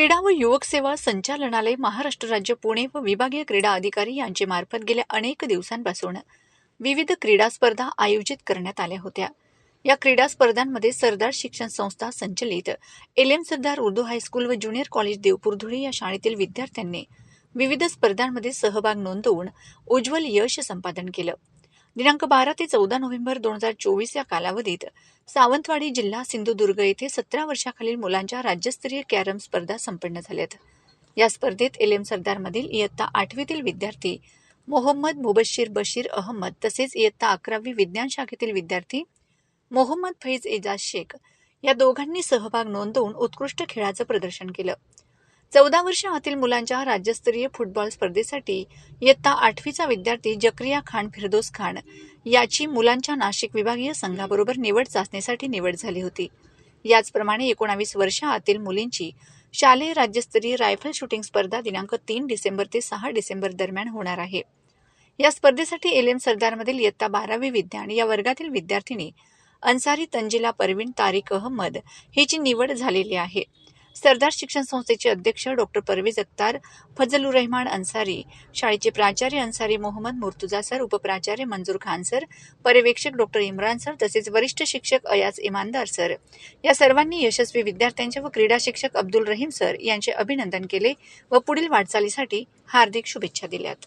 क्रीडा व युवक सेवा संचालनालय महाराष्ट्र राज्य पुणे व विभागीय क्रीडा अधिकारी यांचे मार्फत गेल्या अनेक दिवसांपासून विविध क्रीडा स्पर्धा आयोजित करण्यात आल्या होत्या. या क्रीडा स्पर्धांमध्ये सरदार शिक्षण संस्था संचलित L M Sardar Urdu high school व ज्युनियर कॉलेज देवपूर धुळे या शाळेतील विद्यार्थ्यांनी विविध स्पर्धांमध्ये सहभाग नोंदवून उज्ज्वल यश संपादन केलं. दिनांक बारा ते चौदा नोव्हेंबर दोन हजार चोवीस या कालावधीत सावंतवाडी जिल्हा सिंधुदुर्ग येथे सतरा वर्षाखालील मुलांच्या राज्यस्तरीय कॅरम स्पर्धा संपन्न झाल्यात. या स्पर्धेत एल. एम. सरदारमधील इयत्ता आठवीतील विद्यार्थी मोहम्मद मुबशीर बशीर अहमद तसेच इयत्ता अकरावी विज्ञान शाखेतील विद्यार्थी मोहम्मद फैज एजाज शेख या दोघांनी सहभाग नोंदवून उत्कृष्ट खेळाचं प्रदर्शन केलं. चौदा वर्ष आतील मुलांच्या राज्यस्तरीय फुटबॉल स्पर्धेसाठी इयत्ता आठवीचा विद्यार्थी जक्रिया खान फिरदोस खान याची मुलांच्या नाशिक विभागीय संघाबरोबर निवड चाचणीसाठी निवड झाली होती. याचप्रमाणे एकोणावीस वर्ष आतील मुलींची शालेय राज्यस्तरीय रायफल शूटिंग स्पर्धा दिनांक तीन डिसेंबर ते सहा डिसेंबर दरम्यान होणार आहे. या स्पर्धेसाठी एल एम सरदारमधील इयत्ता बारावी विज्ञान या वर्गातील विद्यार्थिनी अन्सारी तंजिला परवीन तारिक अहमद हिची निवड झालेली आहे. सरदार शिक्षण संस्थेचे अध्यक्ष डॉक्टर परवेज अख्तार फजलुर रहमान अन्सारी शाळेचे प्राचार्य अन्सारी मोहम्मद मुर्तुजा सर उपप्राचार्य मंजूर खान सर पर्यवेक्षक डॉक्टर इम्रान सर तसेच वरिष्ठ शिक्षक अयाज इमानदार सर. या सर्वांनी यशस्वी विद्यार्थ्यांचे व क्रीडा शिक्षक अब्दुल रहीम सर यांचे अभिनंदन केले व पुढील वाटचालीसाठी हार्दिक शुभेच्छा दिल्यात.